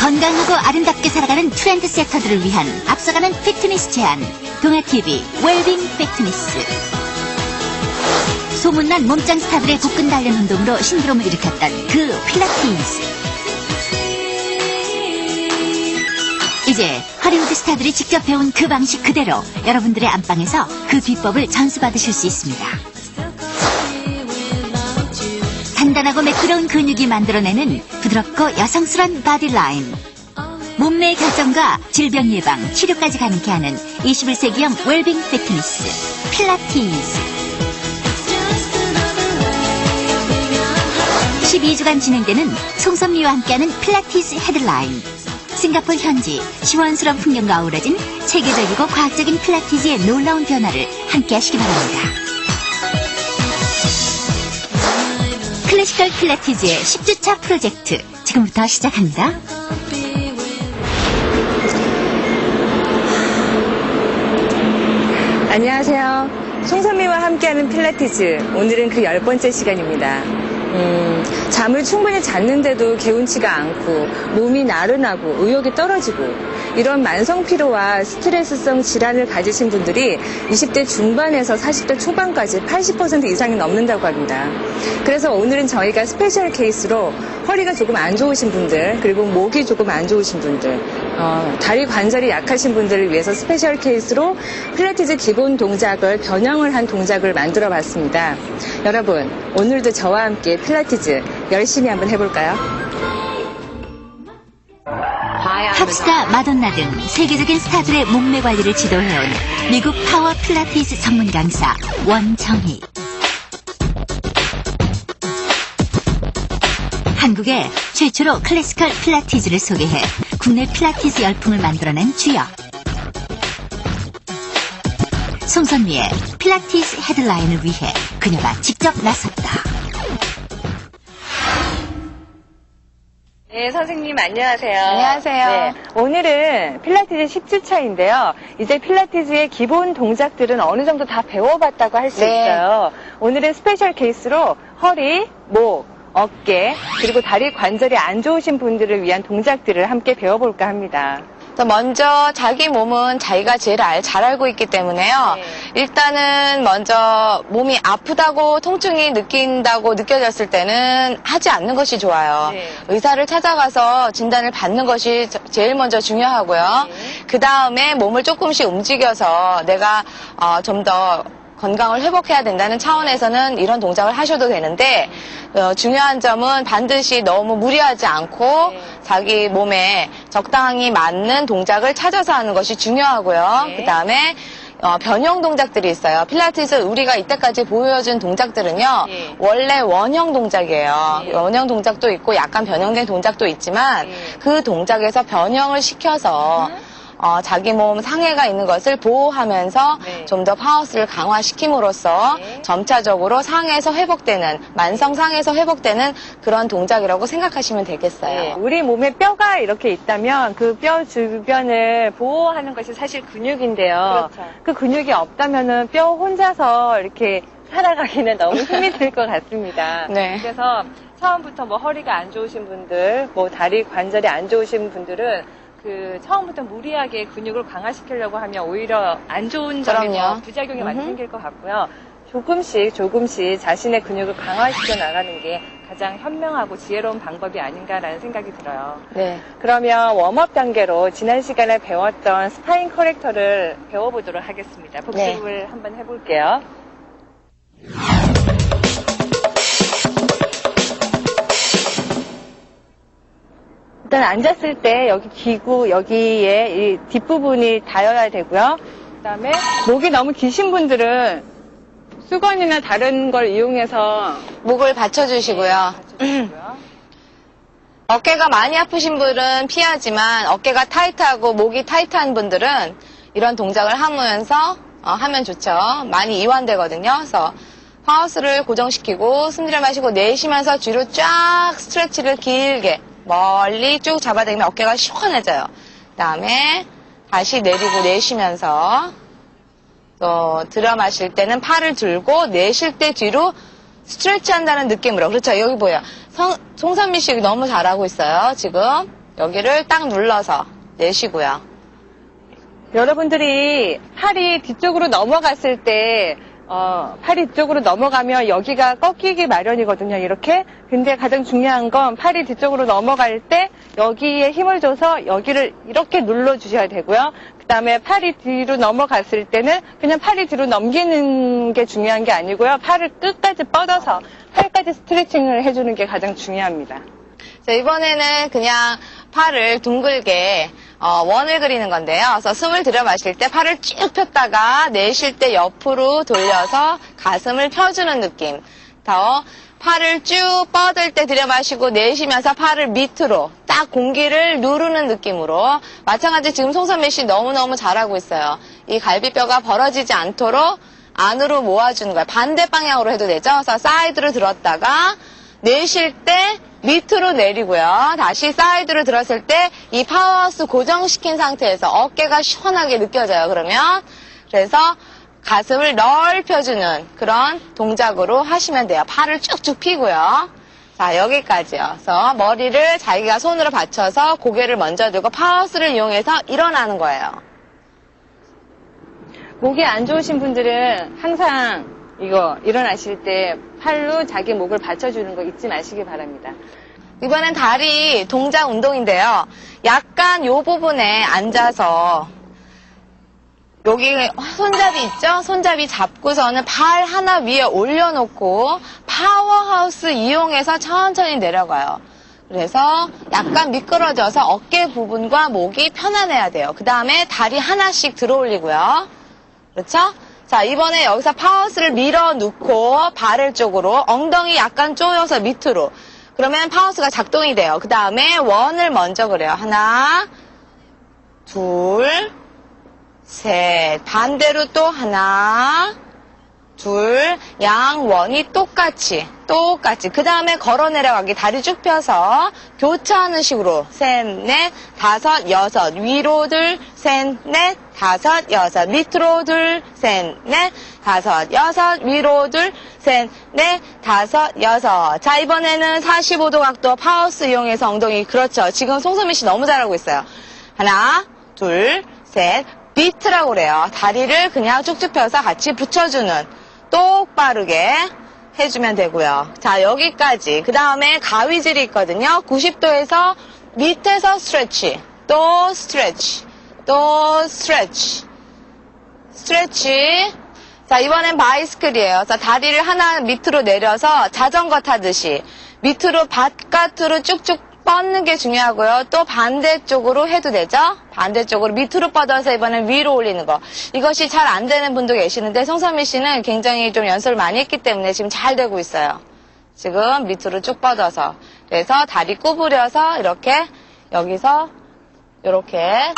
건강하고 아름답게 살아가는 트렌드 세터들을 위한 앞서가는 피트니스 제안. 동아TV 웰빙 피트니스. 소문난 몸짱 스타들의 복근 단련 운동으로 신드롬을 일으켰던 그 필라테스. 이제 하리우드 스타들이 직접 배운 그 방식 그대로 여러분들의 안방에서 그 비법을 전수받으실 수 있습니다. 단단하고 매끄러운 근육이 만들어내는 부드럽고 여성스러운 바디라인. 몸매의 결정과 질병 예방, 치료까지 가능케 하는 21세기형 웰빙 피트니스, 필라티스. 12주간 진행되는 송선미와 함께하는 필라티스 헤드라인. 싱가포르 현지 시원스러운 풍경과 어우러진 체계적이고 과학적인 필라티스의 놀라운 변화를 함께 하시기 바랍니다. 클래시컬 필라티즈의 10주차 프로젝트 지금부터 시작합니다. 안녕하세요. 송선미와 함께하는 필라티즈. 오늘은 그 열 번째 시간입니다. 음, 잠을 충분히 잤는데도 개운치가 않고 몸이 나른하고 의욕이 떨어지고 이런 만성 피로와 스트레스성 질환을 가지신 분들이 20대 중반에서 40대 초반까지 80% 이상이 넘는다고 합니다. 그래서 오늘은 저희가 스페셜 케이스로 허리가 조금 안 좋으신 분들 그리고 목이 조금 안 좋으신 분들 어, 다리 관절이 약하신 분들을 위해서 스페셜 케이스로 필라티스 기본 동작을 변형을 한 동작을 만들어 봤습니다. 여러분, 오늘도 저와 함께 필라티스 열심히 한번 해볼까요? 팝스타 마돈나 등 세계적인 스타들의 몸매 관리를 지도해온 미국 파워 필라티스 전문 강사 원정희. 한국에 최초로 클래시컬 필라티즈를 소개해 국내 필라티스 열풍을 만들어낸 주역. 송선미의 필라티스 헤드라인을 위해 그녀가 직접 나섰다. 네, 선생님 안녕하세요. 안녕하세요. 네, 오늘은 필라티스 10주차인데요. 이제 필라티스의 기본 동작들은 어느 정도 다 배워봤다고 할 수 네. 있어요. 오늘은 스페셜 케이스로 허리, 목, 어깨, 그리고 다리 관절이 안 좋으신 분들을 위한 동작들을 함께 배워볼까 합니다. 또 먼저 자기 몸은 자기가 제일 알- 잘 알고 있기 때문에요. 네. 일단은 먼저 몸이 아프다고 통증이 느낀다고 느껴졌을 때는 하지 않는 것이 좋아요. 네. 의사를 찾아가서 진단을 받는 것이 저- 제일 먼저 중요하고요. 네. 그 다음에 몸을 조금씩 움직여서 내가 어, 좀더 건강을 회복해야 된다는 차원에서는 이런 동작을 하셔도 되는데 어, 중요한 점은 반드시 너무 무리하지 않고 네. 자기 몸에 적당히 맞는 동작을 찾아서 하는 것이 중요하고요. 네. 그 다음에 어, 변형 동작들이 있어요. 필라테스 우리가 이때까지 보여준 동작들은요, 네. 원래 원형 동작이에요. 네. 원형 동작도 있고 약간 변형된 동작도 있지만 네. 그 동작에서 변형을 시켜서 어, 자기 몸 상해가 있는 것을 보호하면서 네. 좀더 파워스를 강화시킴으로써 네. 점차적으로 상해에서 회복되는 만성 상해에서 회복되는 그런 동작이라고 생각하시면 되겠어요. 네, 우리 몸에 뼈가 이렇게 있다면 그 뼈 주변을 보호하는 것이 사실 근육인데요. 그렇죠. 그 근육이 없다면은 뼈 혼자서 이렇게 살아가기는 너무 힘이 들 것 같습니다. 네. 그래서 처음부터 뭐 허리가 안 좋으신 분들, 뭐 다리 관절이 안 좋으신 분들은 그 처음부터 무리하게 근육을 강화시키려고 하면 오히려 안 좋은 점이 그럼요. 더 부작용이 많이. 생길 것 같고요. 조금씩 조금씩 자신의 근육을 강화시켜 나가는 게 가장 현명하고 지혜로운 방법이 아닌가라는 생각이 들어요. 네. 그러면 웜업 단계로 지난 시간에 배웠던 스파인 커렉터를 배워보도록 하겠습니다. 복습을 한번 해볼게요. 일단 앉았을 때 여기 기구 여기에 이 뒷부분이 닿여야 되고요. 그다음에 목이 너무 기신 분들은 수건이나 다른 걸 이용해서 목을 받쳐주시고요. 받쳐주시고요. 어깨가 많이 아프신 분은 피하지만 어깨가 타이트하고 목이 타이트한 분들은 이런 동작을 하면서 어, 하면 좋죠. 많이 이완되거든요. 그래서 파우스를 고정시키고 숨 들여 마시고 내쉬면서 뒤로 쫙 스트레치를 길게 멀리 쭉 잡아당기면 어깨가 시원해져요. 그다음에 다시 내리고 내쉬면서 또 들여 마실 때는 팔을 들고 내쉴 때 뒤로 스트레치 한다는 느낌으로. 그렇죠. 여기 보여요. 성, 송선미 씨 너무 잘하고 있어요. 지금 여기를 딱 눌러서 내쉬고요. 여러분들이 팔이 뒤쪽으로 넘어갔을 때, 어, 팔이 뒤쪽으로 넘어가면 여기가 꺾이기 마련이거든요, 이렇게. 근데 가장 중요한 건 팔이 뒤쪽으로 넘어갈 때 여기에 힘을 줘서 여기를 이렇게 눌러주셔야 되고요. 그 다음에 팔이 뒤로 넘어갔을 때는 그냥 팔이 뒤로 넘기는 게 중요한 게 아니고요. 팔을 끝까지 뻗어서 팔까지 스트레칭을 해주는 게 가장 중요합니다. 자, 이번에는 그냥 팔을 둥글게 어, 원을 그리는 건데요. 그래서 숨을 들여 마실 때 팔을 쭉 폈다가 내쉴 때 옆으로 돌려서 가슴을 펴주는 느낌. 더 팔을 쭉 뻗을 때 들여 마시고 내쉬면서 팔을 밑으로 딱 공기를 누르는 느낌으로 마찬가지 지금 송선미 씨 너무너무 잘하고 있어요. 이 갈비뼈가 벌어지지 않도록 안으로 모아주는 거예요. 반대 방향으로 해도 되죠. 그래서 사이드로 들었다가 내쉴 때 밑으로 내리고요. 다시 사이드로 들었을 때 이 파워하우스 고정시킨 상태에서 어깨가 시원하게 느껴져요. 그러면 그래서 가슴을 넓혀주는 그런 동작으로 하시면 돼요. 팔을 쭉쭉 펴고요. 자 여기까지요. 그래서 머리를 자기가 손으로 받쳐서 고개를 먼저 들고 파워하우스를 이용해서 일어나는 거예요. 목이 안 좋으신 분들은 항상 이거 일어나실 때 팔로 자기 목을 받쳐주는 거 잊지 마시기 바랍니다. 이번엔 다리 동작 운동인데요. 약간 요 부분에 앉아서 여기 손잡이 있죠? 손잡이 잡고서는 발 하나 위에 올려놓고 파워하우스 이용해서 천천히 내려가요. 그래서 약간 미끄러져서 어깨 부분과 목이 편안해야 돼요. 그 다음에 다리 하나씩 들어 올리고요. 그렇죠? 자, 이번에 여기서 파워스를 밀어 놓고 발을 쪽으로 엉덩이 약간 조여서 밑으로. 그러면 파워스가 작동이 돼요. 그 다음에 원을 먼저 그래요. 하나, 둘, 셋. 반대로 또 하나, 둘, 양 원이 똑같이, 똑같이. 그 다음에 걸어 내려가기 다리 쭉 펴서 교차하는 식으로. 셋, 넷, 다섯, 여섯. 위로 둘, 셋, 넷, 다섯, 여섯. 밑으로 둘, 셋, 넷, 다섯, 여섯. 위로 둘, 셋, 넷, 다섯, 여섯. 자, 이번에는 45도 각도 파우스 이용해서 엉덩이. 그렇죠. 지금 송소민 씨 너무 잘하고 있어요. 하나, 둘, 셋. 비트라고 그래요. 다리를 그냥 쭉쭉 펴서 같이 붙여주는 똑바르게 해주면 되고요. 자, 여기까지. 그 다음에 가위질이 있거든요. 90도에서 밑에서 스트레치, 또 스트레치, 또 스트레치, 스트레치. 자, 이번엔 바이스클이에요. 자, 다리를 하나 밑으로 내려서 자전거 타듯이 밑으로 바깥으로 쭉쭉 뻗는 게 중요하고요. 또 반대쪽으로 해도 되죠? 반대쪽으로 밑으로 뻗어서 이번엔 위로 올리는 거. 이것이 잘 안 되는 분도 계시는데 송선미 씨는 굉장히 좀 연습을 많이 했기 때문에 지금 잘 되고 있어요. 지금 밑으로 쭉 뻗어서. 그래서 다리 구부려서 이렇게 여기서 이렇게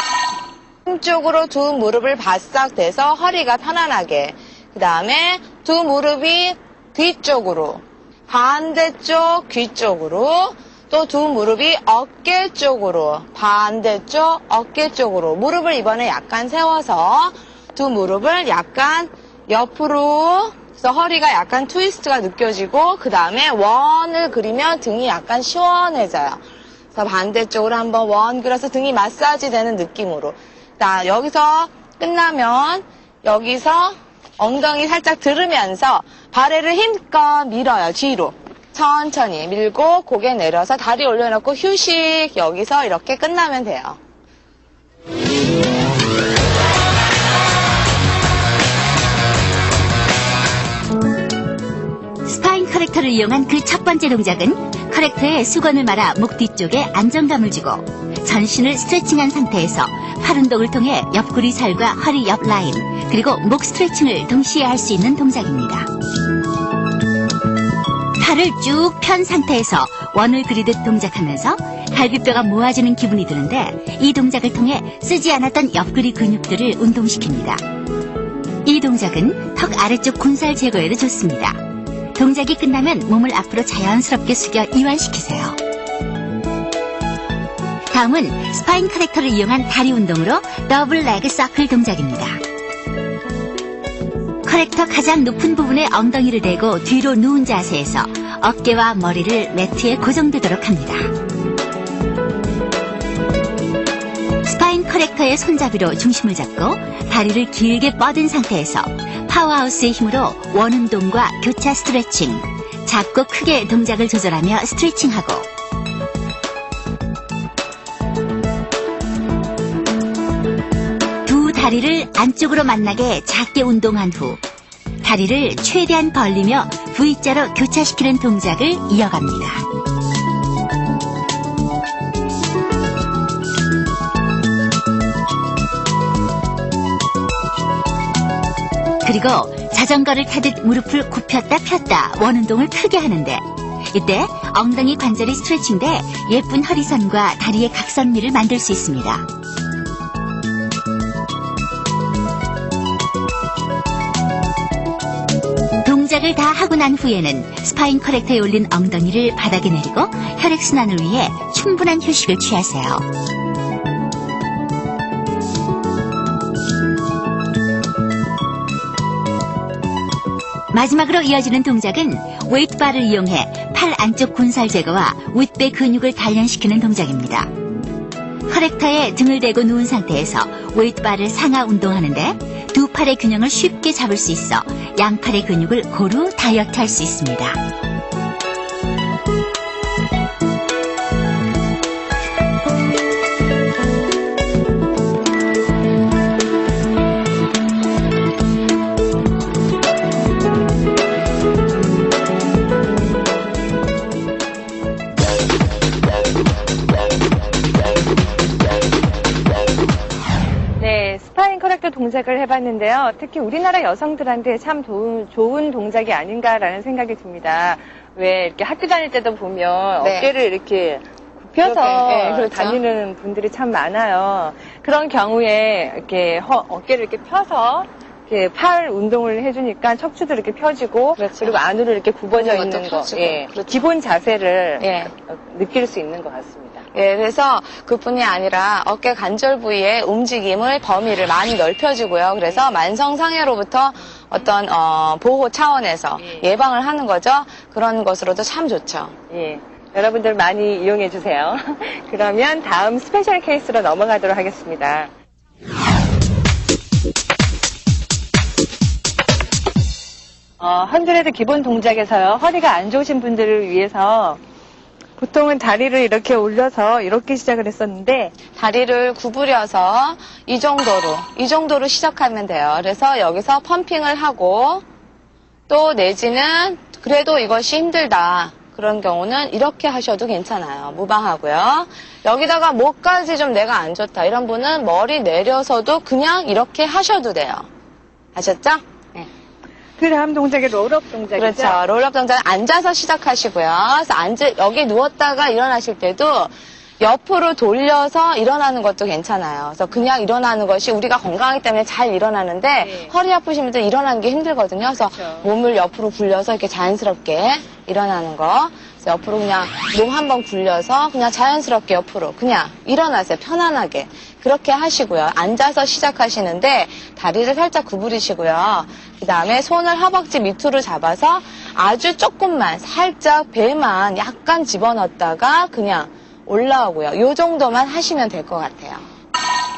한쪽으로 두 무릎을 바싹 대서 허리가 편안하게. 그 다음에 두 무릎이 뒤쪽으로. 반대쪽 귀 쪽으로. 또 두 무릎이 어깨 쪽으로. 반대쪽 어깨 쪽으로. 무릎을 이번에 약간 세워서 두 무릎을 약간 옆으로. 그래서 허리가 약간 트위스트가 느껴지고 그 다음에 원을 그리면 등이 약간 시원해져요. 그래서 반대쪽으로 한번 원 그려서 등이 마사지 되는 느낌으로. 자, 여기서 끝나면 여기서 엉덩이 살짝 들으면서 발에를 힘껏 밀어요, 뒤로. 천천히 밀고 고개 내려서 다리 올려놓고 휴식 여기서 이렇게 끝나면 돼요. 스파인 커렉터를 이용한 그 첫 번째 동작은 커렉터에 수건을 말아 목 뒤쪽에 안정감을 주고 전신을 스트레칭한 상태에서 팔 운동을 통해 옆구리 살과 허리 옆 라인 그리고 목 스트레칭을 동시에 할 수 있는 동작입니다. 팔을 쭉 편 상태에서 원을 그리듯 동작하면서 갈비뼈가 모아지는 기분이 드는데 이 동작을 통해 쓰지 않았던 옆구리 근육들을 운동시킵니다. 이 동작은 턱 아래쪽 군살 제거에도 좋습니다. 동작이 끝나면 몸을 앞으로 자연스럽게 숙여 이완시키세요. 다음은 스파인 커렉터를 이용한 다리 운동으로 더블 레그 서클 동작입니다. 커렉터 가장 높은 부분에 엉덩이를 대고 뒤로 누운 자세에서 어깨와 머리를 매트에 고정되도록 합니다. 스파인 커렉터의 손잡이로 중심을 잡고 다리를 길게 뻗은 상태에서 파워하우스의 힘으로 원운동과 교차 스트레칭, 작고 크게 동작을 조절하며 스트레칭하고 두 다리를 안쪽으로 만나게 작게 운동한 후 다리를 최대한 벌리며 V자로 교차시키는 동작을 이어갑니다. 그리고 자전거를 타듯 무릎을 굽혔다 폈다 원운동을 크게 하는데 이때 엉덩이 관절이 스트레칭돼 예쁜 허리선과 다리의 각선미를 만들 수 있습니다. 동작을 다 하고 난 후에는 스파인 커렉터에 올린 엉덩이를 바닥에 내리고 혈액순환을 위해 충분한 휴식을 취하세요. 마지막으로 이어지는 동작은 웨이트바를 이용해 팔 안쪽 군살 제거와 윗배 근육을 단련시키는 동작입니다. 커렉터에 등을 대고 누운 상태에서 웨이트바를 상하 운동하는데 두 팔의 균형을 쉽게 잡을 수 있어 양팔의 근육을 고루 다이어트 할 수 있습니다. 동작을 해봤는데요. 특히 우리나라 여성들한테 참 도- 좋은 동작이 아닌가라는 생각이 듭니다. 왜 이렇게 학교 다닐 때도 보면 네. 어깨를 이렇게 굽혀서 네, 그렇죠. 다니는 분들이 참 많아요. 그런 경우에 이렇게 허- 어깨를 이렇게 펴서 이렇게 팔 운동을 해주니까 척추도 이렇게 펴지고 그렇죠. 리고 안으로 이렇게 굽어져 있는 거. 예, 그렇죠. 기본 자세를 예. 어, 느낄 수 있는 것 같습니다. 예, 그래서 그뿐이 아니라 어깨 관절 부위의 움직임을 범위를 많이 넓혀주고요. 그래서 만성 상해로부터 어떤 어, 보호 차원에서 예. 예방을 하는 거죠. 그런 것으로도 참 좋죠. 예. 여러분들 많이 이용해 주세요. 그러면 다음 스페셜 케이스로 넘어가도록 하겠습니다. 어, 헌드레드 기본 동작에서요, 허리가 안 좋으신 분들을 위해서 보통은 다리를 이렇게 올려서 이렇게 시작을 했었는데, 다리를 구부려서 이 정도로, 이 정도로 시작하면 돼요. 그래서 여기서 펌핑을 하고 또 내지는 그래도 이것이 힘들다. 그런 경우는 이렇게 하셔도 괜찮아요. 무방하고요. 여기다가 목까지 좀 내가 안 좋다. 이런 분은 머리 내려서도 그냥 이렇게 하셔도 돼요. 아셨죠? 네. 그 다음 동작이 롤업 동작이죠. 그렇죠. 롤업 동작은 앉아서 시작하시고요. 그래서 앉 여기 누웠다가 일어나실 때도 옆으로 돌려서 일어나는 것도 괜찮아요. 그래서 그냥 일어나는 것이 우리가 건강하기 때문에 잘 일어나는데 네. 허리 아프신 분들 일어나는 게 힘들거든요. 그래서 그렇죠. 몸을 옆으로 굴려서 이렇게 자연스럽게 일어나는 거. 옆으로 그냥 몸 한번 굴려서 그냥 자연스럽게 옆으로 그냥 일어나세요. 편안하게. 그렇게 하시고요. 앉아서 시작하시는데 다리를 살짝 구부리시고요. 그 다음에 손을 허벅지 밑으로 잡아서 아주 조금만 살짝 배만 약간 집어넣었다가 그냥 올라오고요. 요 정도만 하시면 될 것 같아요.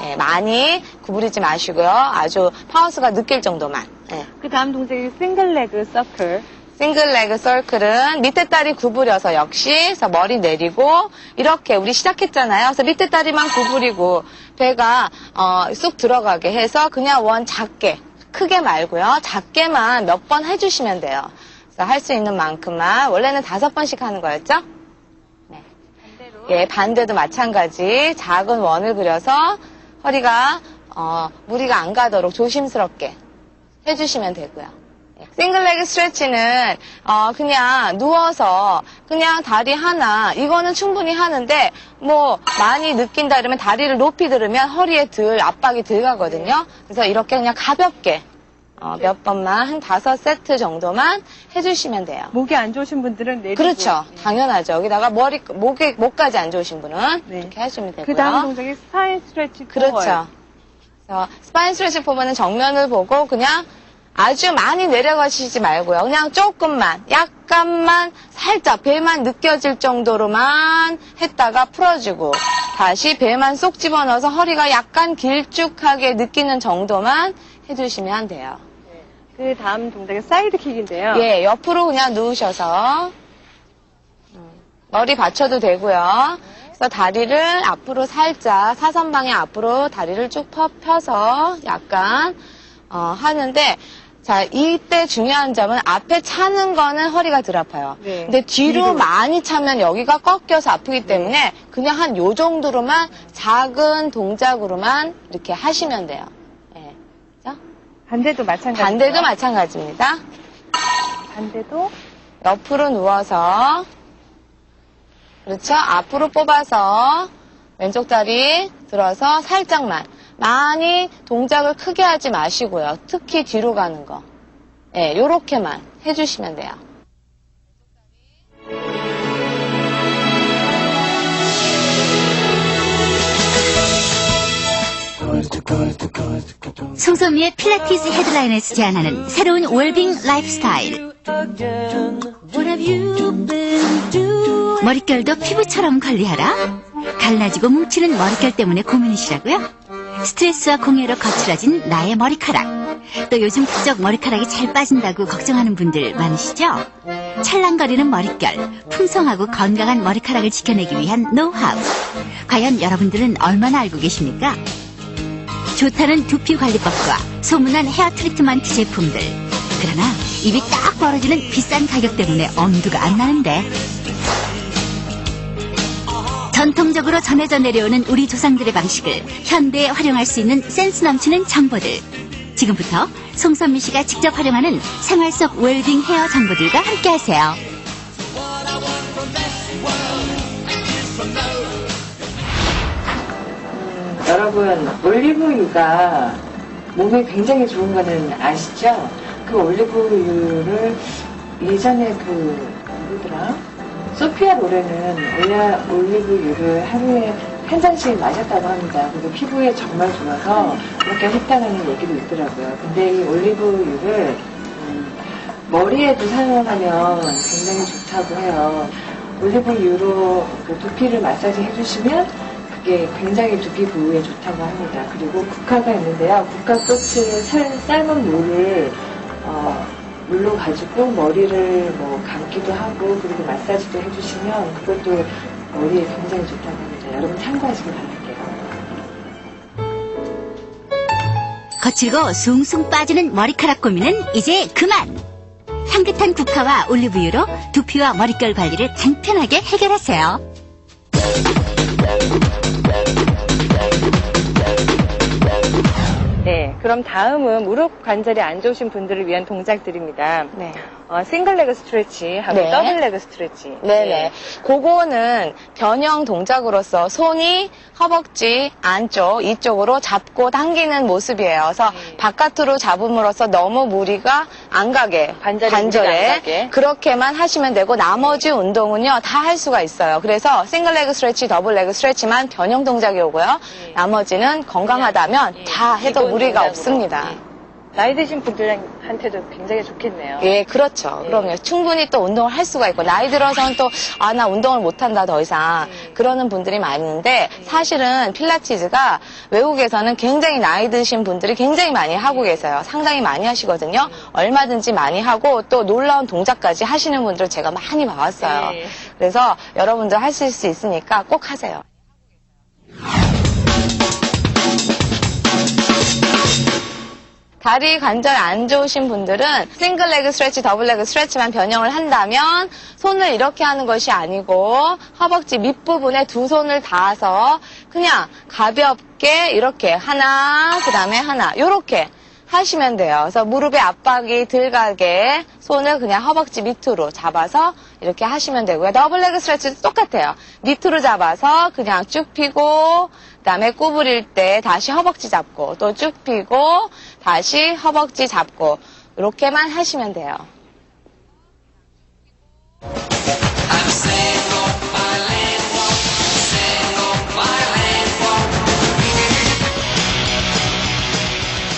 예, 많이 구부리지 마시고요. 아주 파우스가 느낄 정도만. 예. 그 다음 동작이 싱글 레그 서클. 싱글 레그 서클은 밑에 다리 구부려서 역시 그래서 머리 내리고 이렇게 우리 시작했잖아요. 그래서 밑에 다리만 구부리고 배가 어, 쑥 들어가게 해서 그냥 원 작게 크게 말고요. 작게만 몇 번 해주시면 돼요. 그래서 할 수 있는 만큼만 원래는 다섯 번씩 하는 거였죠? 네. 예, 반대도 마찬가지 작은 원을 그려서 허리가 어, 무리가 안 가도록 조심스럽게 해주시면 되고요. 예. 싱글레그 스트레치는 어, 그냥 누워서 그냥 다리 하나 이거는 충분히 하는데 뭐 많이 느낀다 이러면 다리를 높이 들으면 허리에 들 압박이 들어가거든요. 그래서 이렇게 그냥 가볍게 어, 몇 번만 한 다섯 세트 정도만 해주시면 돼요. 목이 안 좋으신 분들은 내리고. 그렇죠. 당연하죠. 여기다가 머리, 목에, 목까지 안 좋으신 분은 네. 이렇게 하시면 되고요. 그 다음 동작이 스파인 스트레치. 그렇죠. 그래서 스파인 스트레칭 포먼은 정면을 보고 그냥 아주 많이 내려가시지 말고요. 그냥 조금만, 약간만, 살짝 배만 느껴질 정도로만 했다가 풀어주고, 다시 배만 쏙 집어넣어서 허리가 약간 길쭉하게 느끼는 정도만 해주시면 돼요. 그 다음 동작이 사이드킥인데요. 예, 옆으로 그냥 누우셔서, 음, 머리 받쳐도 되고요. 그래서 다리를 앞으로 살짝, 사선 방향 앞으로 다리를 쭉 펴, 펴서 약간, 어, 하는데, 자, 이때 중요한 점은 앞에 차는 거는 허리가 덜 아파요. 네. 근데 뒤로, 뒤로. 많이 차면 여기가 꺾여서 아프기 때문에 그냥 한 요 정도로만 작은 동작으로만 이렇게 하시면 돼요. 예. 자, 반대도 마찬가지. 반대도 마찬가지입니다. 반대도 옆으로 누워서 그렇죠 앞으로 뽑아서 왼쪽 다리 들어서 살짝만 많이 동작을 크게 하지 마시고요 특히 뒤로 가는 거 예, 요렇게만 해주시면 돼요 송소미의 필라티스 헤드라인에서 제안하는 새로운 웰빙 라이프스타일. 머릿결도 피부처럼 관리하라. 갈라지고 뭉치는 머릿결 때문에 고민이시라고요? 스트레스와 공해로 거칠어진 나의 머리카락. 또 요즘 부쩍 머리카락이 잘 빠진다고 걱정하는 분들 많으시죠? 찰랑거리는 머릿결, 풍성하고 건강한 머리카락을 지켜내기 위한 노하우. 과연 여러분들은 얼마나 알고 계십니까? 좋다는 두피 관리법과 소문난 헤어 트리트먼트 제품들. 그러나 입이 딱 벌어지는 비싼 가격 때문에 엄두가 안 나는데. 전통적으로 전해져 내려오는 우리 조상들의 방식을 현대에 활용할 수 있는 센스 넘치는 정보들. 지금부터 송선미 씨가 직접 활용하는 생활 속 웰빙 헤어 정보들과 함께하세요. 여러분 올리브유가 몸에 굉장히 좋은 거는 아시죠? 그 올리브유를 예전에 그 누구더라? 소피아 로렌은 올라, 올리브유를 하루에 한 잔씩 마셨다고 합니다. 그리고 피부에 정말 좋아서 그렇게 했다는 얘기도 있더라고요. 근데 이 올리브유를 음, 머리에도 사용하면 굉장히 좋다고 해요. 올리브유로 그 두피를 마사지 해주시면 그게 굉장히 두피 부위에 좋다고 합니다. 그리고 국화가 있는데요. 국화 꽃을 살- 삶은 물을 어, 물로 가지고 머리를 뭐 감기도 하고 그리고 마사지도 해주시면 그것도 머리에 굉장히 좋다고 합니다. 여러분 참고하시길 바랄게요. 거칠고 숭숭 빠지는 머리카락 고민은 이제 그만! 향긋한 국화와 올리브유로 두피와 머릿결 관리를 간편하게 해결하세요. 그럼 다음은 무릎 관절이 안 좋으신 분들을 위한 동작들입니다. 네. 어, 싱글 레그 스트레치 하고 네. 더블 레그 스트레치. 네네. 그거는 변형 동작으로서 손이 허벅지 안쪽 이쪽으로 잡고 당기는 모습이에요. 그래서 네. 바깥으로 잡음으로써 너무 무리가 안 가게 관절에 안 가게. 그렇게만 하시면 되고 나머지 운동은요 다 할 수가 있어요. 그래서 싱글 레그 스트레치, 더블 레그 스트레치만 변형 동작이 오고요. 네. 나머지는 건강하다면 네. 다 해도 무리가 동작으로. 없습니다. 네. 나이 드신 분들한테도 굉장히 좋겠네요. 예, 그렇죠. 예. 그럼요. 충분히 또 운동을 할 수가 있고, 나이 들어서는 또, 아, 나 운동을 못한다, 더 이상. 예. 그러는 분들이 많은데, 사실은 필라티스가 외국에서는 굉장히 나이 드신 분들이 굉장히 많이 하고 계세요. 상당히 많이 하시거든요. 얼마든지 많이 하고, 또 놀라운 동작까지 하시는 분들을 제가 많이 봐왔어요. 예. 그래서 여러분들 하실 수 있으니까 꼭 하세요. 다리 관절 안 좋으신 분들은 싱글 레그 스트레치, 더블 레그 스트레치만 변형을 한다면 손을 이렇게 하는 것이 아니고 허벅지 밑부분에 두 손을 닿아서 그냥 가볍게 이렇게 하나, 그 다음에 하나, 요렇게 하시면 돼요. 그래서 무릎에 압박이 덜 가게 손을 그냥 허벅지 밑으로 잡아서 이렇게 하시면 되고요. 더블 레그 스트레치도 똑같아요. 밑으로 잡아서 그냥 쭉 펴고 그다음에 구부릴 때 다시 허벅지 잡고 또 쭉 펴고 다시 허벅지 잡고 이렇게만 하시면 돼요.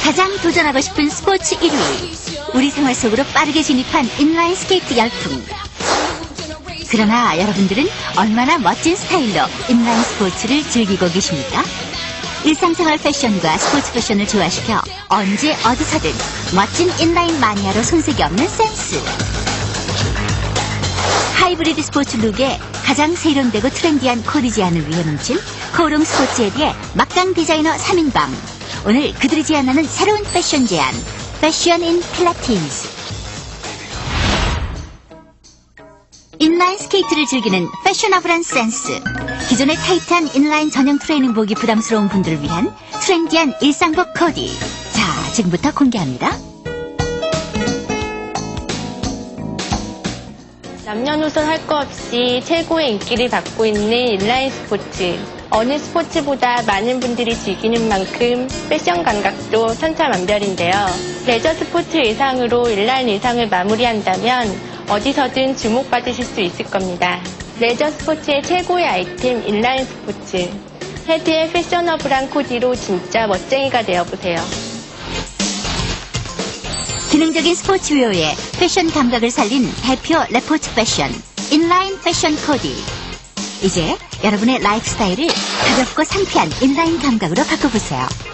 가장 도전 도전하고 싶은 스포츠 1위. 우리 생활 속으로 빠르게 진입한 인라인 스케이트 열풍. 그러나 여러분들은 얼마나 멋진 스타일로 인라인 스포츠를 즐기고 계십니까? 일상생활 패션과 스포츠 패션을 조화시켜 언제 어디서든 멋진 인라인 마니아로 손색이 없는 센스. 하이브리드 스포츠 룩에 가장 세련되고 트렌디한 코디 제안을 위해 뭉친 코롱 스포츠에 비해 막강 디자이너 3인방. 오늘 그들이 제안하는 새로운 패션 제안. 패션 인 필라티스. 인라인 스케이트를 즐기는 패셔너블한 센스. 기존의 타이트한 인라인 전용 트레이닝복이 부담스러운 분들을 위한 트렌디한 일상복 코디. 자, 지금부터 공개합니다. 남녀노소 할거 없이 최고의 인기를 받고 있는 인라인 스포츠. 어느 스포츠보다 많은 분들이 즐기는 만큼 패션 감각도 천차만별인데요. 레저 스포츠 의상으로 인라인 의상을 마무리한다면 어디서든 주목받으실 수 있을 겁니다. 레저 스포츠의 최고의 아이템 인라인 스포츠. 헤드의 패셔너블한 코디로 진짜 멋쟁이가 되어보세요. 기능적인 스포츠웨어에 패션 감각을 살린 대표 레포츠 패션, 인라인 패션 코디. 이제 여러분의 라이프 스타일을 가볍고 상쾌한 인라인 감각으로 바꿔보세요.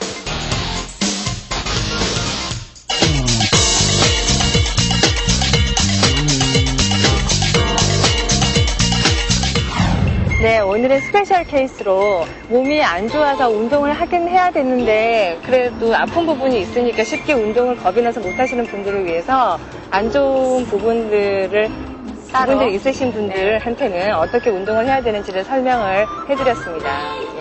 오늘은 스페셜 케이스로 몸이 안 좋아서 운동을 하긴 해야 되는데 그래도 아픈 부분이 있으니까 쉽게 운동을 겁이 나서 못 하시는 분들을 위해서 안 좋은 부분들을 따로? 부분들이 있으신 분들한테는 어떻게 운동을 해야 되는지를 설명을 해드렸습니다.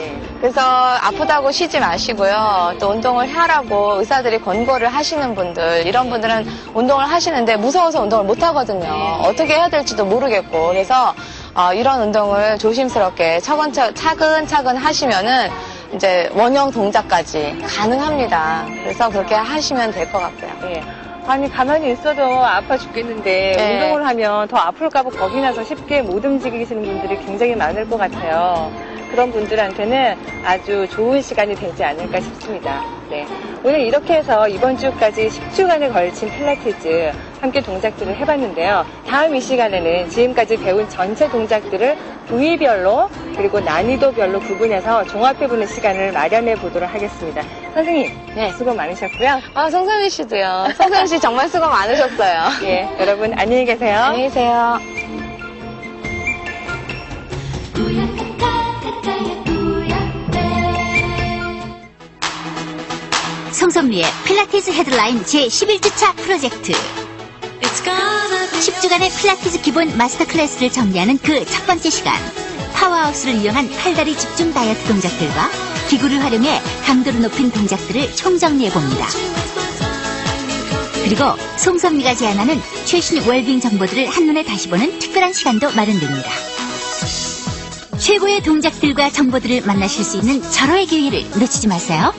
예. 그래서 아프다고 쉬지 마시고요. 또 운동을 하라고 의사들이 권고를 하시는 분들, 이런 분들은 운동을 하시는데 무서워서 운동을 못 하거든요. 어떻게 해야 될지도 모르겠고. 그래서 어, 이런 운동을 조심스럽게 차근차, 차근차근 하시면은 이제 원형 동작까지 가능합니다. 그래서 그렇게 하시면 될 것 같고요. 예. 아니 가만히 있어도 아파 죽겠는데 네. 운동을 하면 더 아플까봐 겁이 나서 쉽게 못 움직이시는 분들이 굉장히 많을 것 같아요. 그런 분들한테는 아주 좋은 시간이 되지 않을까 싶습니다. 네. 오늘 이렇게 해서 이번 주까지 10주간에 걸친 필라테스 함께 동작들을 해봤는데요. 다음 이 시간에는 지금까지 배운 전체 동작들을 부위별로 그리고 난이도별로 구분해서 종합해보는 시간을 마련해 보도록 하겠습니다. 선생님, 네. 수고 많으셨고요. 아, 송선희 씨도요. 송선희 씨 정말 수고 많으셨어요. 예, 여러분 안녕히 계세요. 안녕히 계세요. 송선미의 필라테스 헤드라인 제11주차 프로젝트. 10주간의 필라테스 기본 마스터 클래스를 정리하는 그 첫 번째 시간. 파워하우스를 이용한 팔다리 집중 다이어트 동작들과 기구를 활용해 강도를 높인 동작들을 총정리해 봅니다. 그리고 송선미가 제안하는 최신 웰빙 정보들을 한눈에 다시 보는 특별한 시간도 마련됩니다. 최고의 동작들과 정보들을 만나실 수 있는 절호의 기회를 놓치지 마세요.